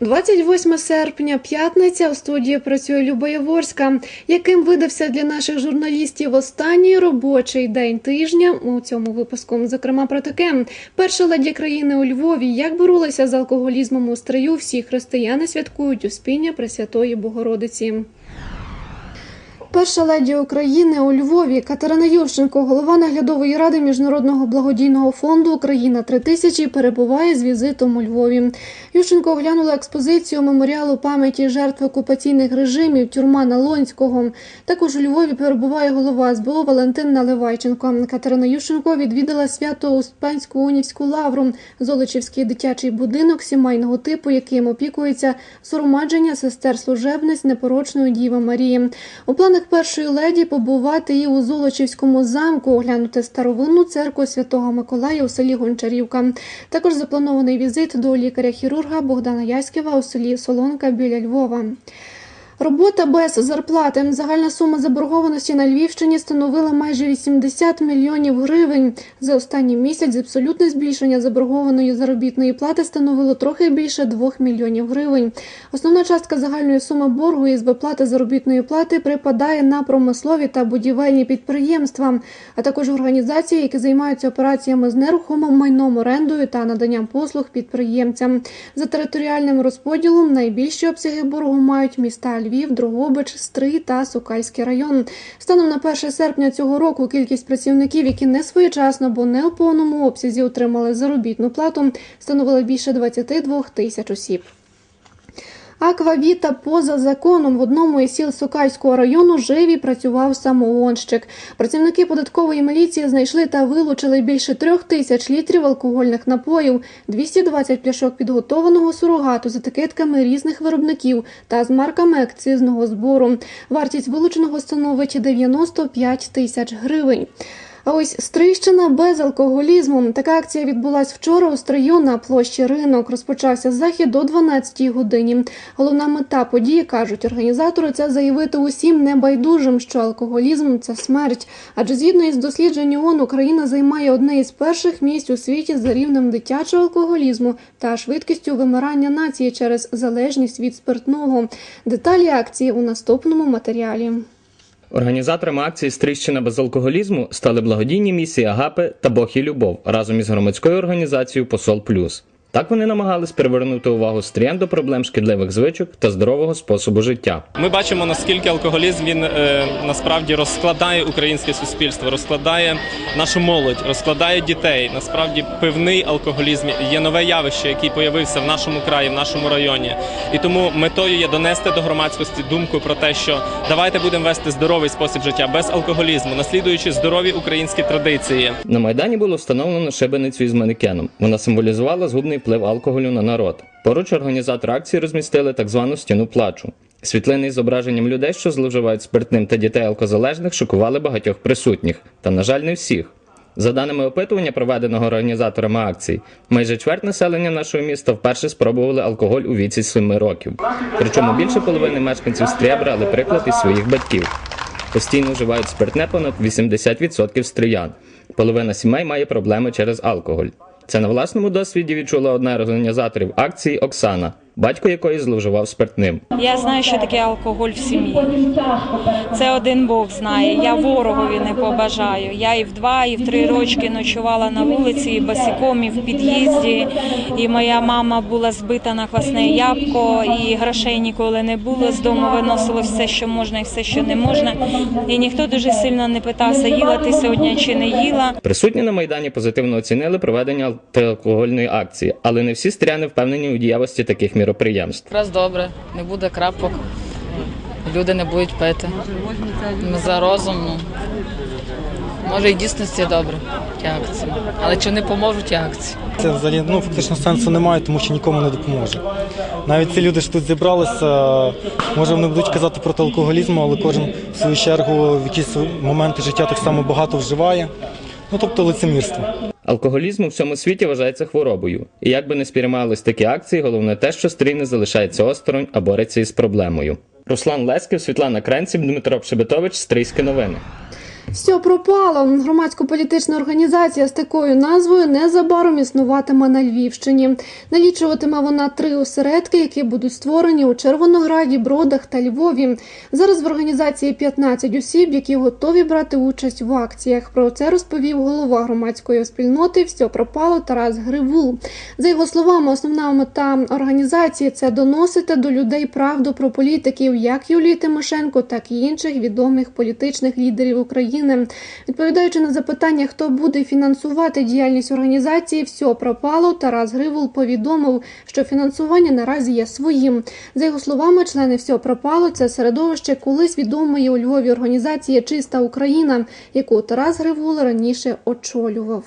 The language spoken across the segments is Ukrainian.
28 серпня, п'ятниця. У студії працює Люба Яворська. Яким видався для наших журналістів останній робочий день тижня у цьому випуску? Зокрема, про таке перша леді країни у Львові. Як боролися з алкоголізмом у стрию? Всі християни святкують успіння Пресвятої Богородиці. Перша леді України у Львові Катерина Ющенко, голова наглядової ради міжнародного благодійного фонду Україна 3000 перебуває з візитом у Львові. Ющенко оглянула експозицію меморіалу пам'яті жертв окупаційних режимів тюрма Налонського. Також у Львові перебуває голова СБУ Валентин Наливайченко. Катерина Ющенко відвідала свято Успенську унівську лавру, Золочівський дитячий будинок сімейного типу, яким опікується соромадження сестер служебниць непорочної Діви Марії. У планах першої леді побувати і у Золочівському замку, оглянути старовинну церкву Святого Миколая у селі Гончарівка. Також запланований візит до лікаря-хірурга Богдана Яськіва у селі Солонка біля Львова. Робота без зарплати. Загальна сума заборгованості на Львівщині становила майже 80 мільйонів гривень. За останній місяць абсолютне збільшення заборгованої заробітної плати становило трохи більше 2 мільйонів гривень. Основна частка загальної суми боргу із виплати заробітної плати припадає на промислові та будівельні підприємства, а також організації, які займаються операціями з нерухомим майном, орендою та наданням послуг підприємцям. За територіальним розподілом найбільші обсяги боргу мають міста Львів, Дрогобич, Стрий та Сукальський район. Станом на 1 серпня цього року кількість працівників, які не своєчасно, бо не у повному обсязі отримали заробітну плату, становила більше 22 тисяч осіб. Аквавіта поза законом в одному із сіл Сокальського району живі працював самогонщик. Працівники податкової міліції знайшли та вилучили більше трьох тисяч літрів алкогольних напоїв, 220 пляшок підготованого сурогату з етикетками різних виробників та з марками акцизного збору. Вартість вилученого становить 95 тисяч гривень. А ось Стрийщина без алкоголізму. Така акція відбулась вчора у Стрию на площі ринок. Розпочався захід до 12-й годині. Головна мета події кажуть організатори це заявити усім небайдужим, що алкоголізм це смерть. Адже згідно із дослідженням ООН, Україна займає одне із перших місць у світі за рівнем дитячого алкоголізму та швидкістю вимирання нації через залежність від спиртного. Деталі акції у наступному матеріалі. Організаторами акції Стрищина без алкоголізму стали благодійні місії Агапи та Бог і Любов разом із громадською організацією Посол Плюс. Так вони намагались привернути увагу стріян до проблем шкідливих звичок та здорового способу життя. Ми бачимо наскільки алкоголізм він е, насправді розкладає українське суспільство, розкладає нашу молодь, розкладає дітей. Насправді пивний алкоголізм є нове явище, який появився в нашому краї, в нашому районі. І тому метою є донести до громадськості думку про те, що давайте будемо вести здоровий спосіб життя без алкоголізму, наслідуючи здорові українські традиції. На майдані було встановлено шибеницю із манекеном. Вона символізувала згубний вплив алкоголю на народ. Поруч організатори акції розмістили так звану стіну плачу. Світлини із зображенням людей, що зловживають спиртним та дітей алкозалежних, шокували багатьох присутніх, та, на жаль, не всіх. За даними опитування, проведеного організаторами акції, майже чверть населення нашого міста вперше спробували алкоголь у віці 7 років. Причому більше половини мешканців Стрия брали приклад із своїх батьків. Постійно вживають спиртне понад 80% стриян. Половина сімей має проблеми через алкоголь. Це на власному досвіді відчула одна організаторів акції Оксана, батько якої зловживав спиртним. Я знаю, що таке алкоголь в сім'ї. Це один Бог знає. Я ворогові не побажаю. Я і в два, і в три рочки ночувала на вулиці, і босиком, і в під'їзді. І моя мама була збита на квасне ябко, і грошей ніколи не було. З дому виносило все, що можна, і все, що не можна. І ніхто дуже сильно не питався, їла ти сьогодні чи не їла. Присутні на майдані позитивно оцінили проведення антиалкогольної акції, але не всі стріяни впевнені у дієвості таких міроприємств. Якраз добре, не буде крапок, люди не будуть пити. Ми за розум, ну, може і дійсності добре, ті акції. Але чи не поможуть ті акції? Це взагалі ну, фактично сенсу немає, тому що нікому не допоможе. Навіть ці люди, що тут зібралися, може вони будуть казати проти алкоголізму, але кожен в свою чергу в якісь моменти життя так само багато вживає. Ну тобто лицемірство. Алкоголізм у всьому світі вважається хворобою. І як би не сприймались такі акції, головне те, що стрій не залишається осторонь, а бореться із проблемою. Руслан Лесків, Світлана Кренців, Дмитро Пшебетович, Стрийські новини. Все пропало. Громадсько-політична організація з такою назвою незабаром існуватиме на Львівщині. Налічуватиме вона три осередки, які будуть створені у Червонограді, Бродах та Львові. Зараз в організації 15 осіб, які готові брати участь в акціях. Про це розповів голова громадської спільноти Все пропало Тарас Гривул. За його словами, основна мета організації це доносити до людей правду про політиків, як Юлії Тимошенко, так і інших відомих політичних лідерів України. Відповідаючи на запитання, хто буде фінансувати діяльність організації, все пропало. Тарас Гривул повідомив, що фінансування наразі є своїм. За його словами, члени все пропало це середовище колись відомої у Львові організації Чиста Україна, яку Тарас Гривул раніше очолював.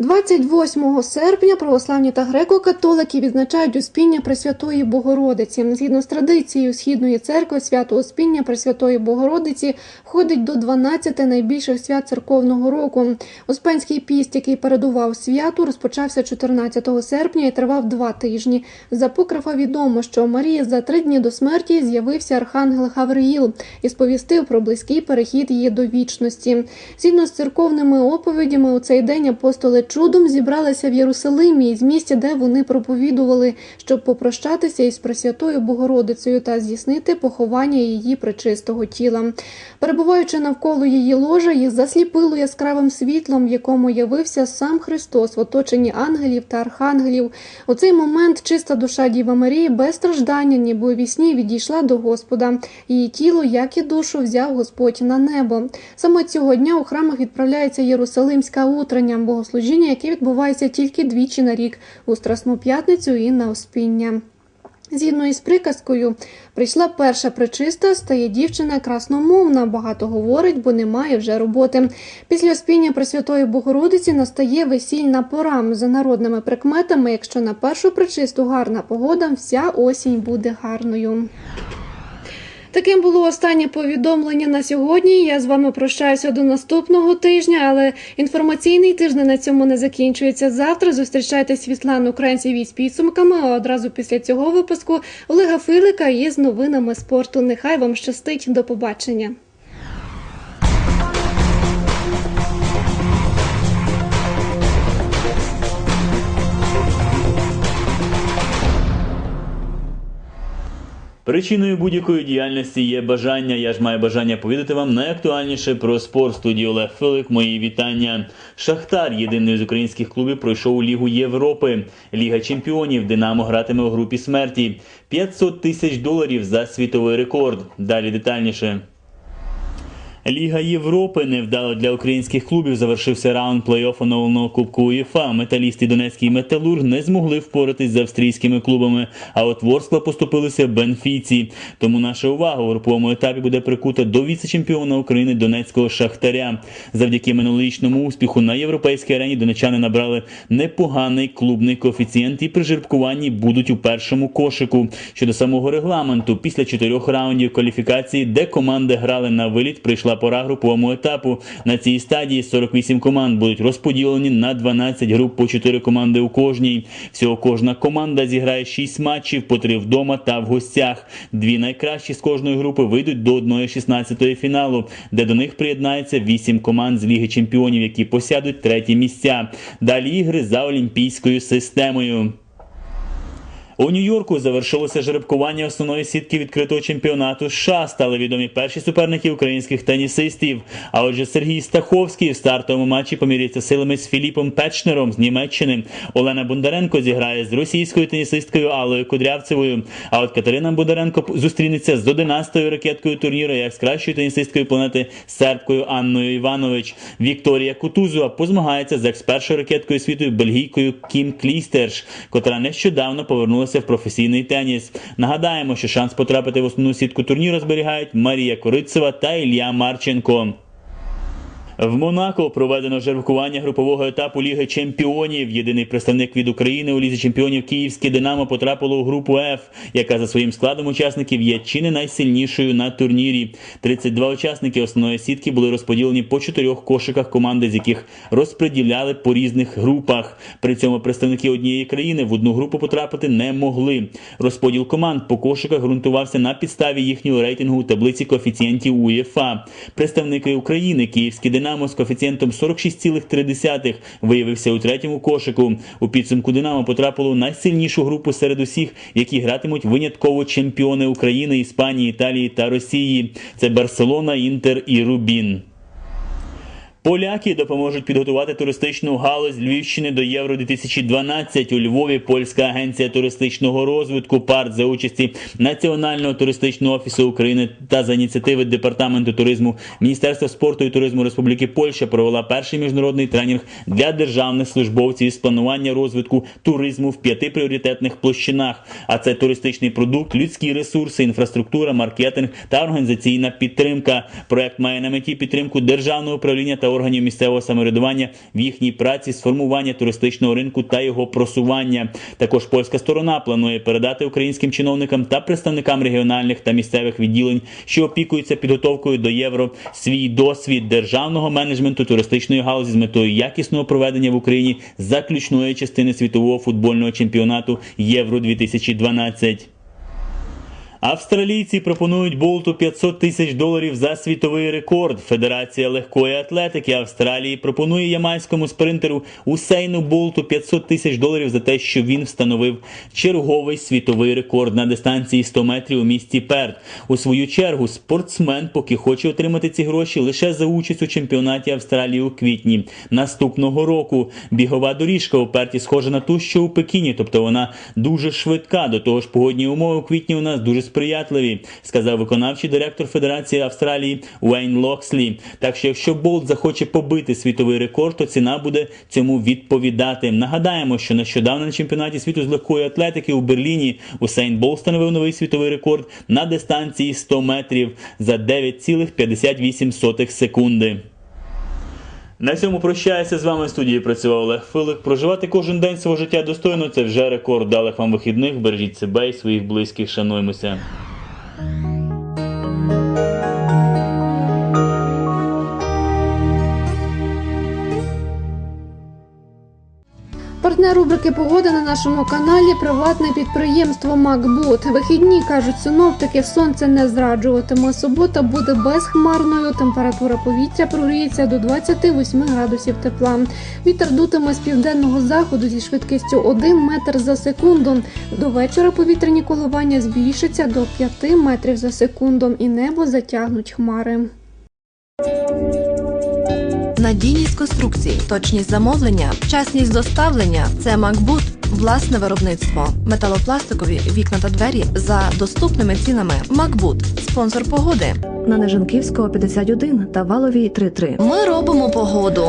28 серпня православні та греко-католики відзначають Успіння Пресвятої Богородиці. Згідно з традицією Східної церкви, свято Успіння Пресвятої Богородиці входить до 12 найбільших свят церковного року. Успенський піст, який передував святу, розпочався 14 серпня і тривав два тижні. З апокрифа відомо, що Марії за три дні до смерті з'явився архангел Гавриїл і сповістив про близький перехід її до вічності. Згідно з церковними оповідями, у цей день апостоли чудом зібралися в Єрусалимі із місця, де вони проповідували, щоб попрощатися із Пресвятою Богородицею та здійснити поховання її пречистого тіла. Перебуваючи навколо її ложа, їх засліпило яскравим світлом, в якому явився сам Христос в оточенні ангелів та архангелів. У цей момент чиста душа Діва Марії без страждання, ніби у вісні, відійшла до Господа. Її тіло, як і душу, взяв Господь на небо. Саме цього дня у храмах відправляється Єрусалимська утрення, богослужіння, яке відбувається тільки двічі на рік у Страсну п'ятницю і на Успіння. Згідно із приказкою, прийшла перша причиста, стає дівчина красномовна, багато говорить, бо немає вже роботи. Після спіння Пресвятої Богородиці настає весільна пора. За народними прикметами, якщо на першу причисту гарна погода, вся осінь буде гарною. Таким було останнє повідомлення на сьогодні. Я з вами прощаюся до наступного тижня, але інформаційний тиждень на цьому не закінчується. Завтра зустрічайте Світлану Кренців із підсумками. А одразу після цього випуску Олега Филика є з новинами спорту. Нехай вам щастить. До побачення. Причиною будь-якої діяльності є бажання. Я ж маю бажання повідати вам найактуальніше про спорт. Студії Олег Филик. Мої вітання. Шахтар, єдиний з українських клубів, пройшов Лігу Європи. Ліга чемпіонів. Динамо гратиме у групі смерті. 500 тисяч доларів за світовий рекорд. Далі детальніше. Ліга Європи невдало для українських клубів завершився раунд плей-офф оновленого Кубку УЄФА. Металіст і Донецький металург не змогли впоратись з австрійськими клубами. А от Ворскла поступилися Бенфіці. Тому наша увага у груповому етапі буде прикута до віце-чемпіона України Донецького Шахтаря. Завдяки минулорічному успіху на європейській арені донечани набрали непоганий клубний коефіцієнт і при жеребкуванні будуть у першому кошику. Щодо самого регламенту, після чотирьох раундів кваліфікації, де команди грали на виліт, прийшла пора груповому етапу. На цій стадії 48 команд будуть розподілені на 12 груп по 4 команди у кожній. Всього кожна команда зіграє 6 матчів по 3 вдома та в гостях. Дві найкращі з кожної групи вийдуть до 1-16 фіналу, де до них приєднається 8 команд з Ліги Чемпіонів, які посядуть треті місця. Далі ігри за олімпійською системою. У Нью-Йорку завершилося жеребкування основної сітки відкритого чемпіонату США. Стали відомі перші суперники українських тенісистів. А отже, Сергій Стаховський в стартовому матчі поміряється силами з Філіпом Печнером з Німеччини. Олена Бондаренко зіграє з російською тенісисткою Аллою Кудрявцевою. А от Катерина Бондаренко зустрінеться з 11-ю ракеткою турніру, як з кращою тенісисткою планети сербкою Анною Іванович. Вікторія Кутузова позмагається з екс-першою ракеткою світу бельгійкою Кім Клістерш, котра нещодавно повернулася в професійний теніс. Нагадаємо, що шанс потрапити в основну сітку турніру зберігають Марія Корицева та Ілля Марченко. В Монако проведено жеребкування групового етапу Ліги Чемпіонів. Єдиний представник від України у Лізі Чемпіонів Київське Динамо потрапило у групу Ф, яка за своїм складом учасників є чи не найсильнішою на турнірі. 32 учасники основної сітки були розподілені по чотирьох кошиках команди, з яких розподіляли по різних групах. При цьому представники однієї країни в одну групу потрапити не могли. Розподіл команд по кошиках ґрунтувався на підставі їхнього рейтингу у таблиці коефіцієнтів УЄФА. Представники України Київський Динамо з коефіцієнтом 46,3 виявився у третьому кошику. У підсумку Динамо потрапило найсильнішу групу серед усіх, які гратимуть винятково чемпіони України, Іспанії, Італії та Росії. Це Барселона, Інтер і Рубін. Поляки допоможуть підготувати туристичну галузь Львівщини до Євро 2012 у Львові. Польська агенція туристичного розвитку ПАРТ за участі Національного туристичного офісу України та за ініціативи департаменту туризму Міністерства спорту і туризму Республіки Польща провела перший міжнародний тренінг для державних службовців із планування розвитку туризму в п'яти пріоритетних площинах. А це туристичний продукт, людські ресурси, інфраструктура, маркетинг та організаційна підтримка. Проект має на меті підтримку державного управління та органів місцевого самоврядування в їхній праці з формування туристичного ринку та його просування. Також польська сторона планує передати українським чиновникам та представникам регіональних та місцевих відділень, що опікуються підготовкою до євро, свій досвід державного менеджменту туристичної галузі з метою якісного проведення в Україні заключної частини світового футбольного чемпіонату Євро 2012 Австралійці пропонують Болту 500 тисяч доларів за світовий рекорд. Федерація легкої атлетики Австралії пропонує ямайському спринтеру Усейну Болту 500 тисяч доларів за те, що він встановив черговий світовий рекорд на дистанції 100 метрів у місті Перт. У свою чергу спортсмен поки хоче отримати ці гроші лише за участь у чемпіонаті Австралії у квітні наступного року. Бігова доріжка у Перті схожа на ту, що у Пекіні, тобто вона дуже швидка. До того ж, погодні умови у квітні у нас дуже сприятливі, сказав виконавчий директор Федерації Австралії Уейн Локслі. Так що, якщо Болт захоче побити світовий рекорд, то ціна буде цьому відповідати. Нагадаємо, що нещодавно на чемпіонаті світу з легкої атлетики у Берліні Усейн Болт встановив новий світовий рекорд на дистанції 100 метрів за 9,58 секунди. На цьому прощаюся з вами в студії. Працював Олег Филик. Проживати кожен день свого життя достойно це вже рекорд. Далих вам вихідних. Бережіть себе і своїх близьких. Шануємося. Партнер рубрики Погода на нашому каналі приватне підприємство Макбот. Вихідні кажуть синоптики, сонце не зраджуватиме. Субота буде безхмарною. Температура повітря прогріється до 28 градусів тепла. Вітер дутиме з південного заходу зі швидкістю 1 метр за секунду. До вечора повітряні коливання збільшаться до 5 метрів за секунду, і небо затягнуть хмари. Надійність конструкцій, точність замовлення, вчасність доставлення це Макбут, власне виробництво, металопластикові вікна та двері за доступними цінами. Макбут, спонсор погоди. На Нежанківського 51 та Валовій 33. Ми робимо погоду.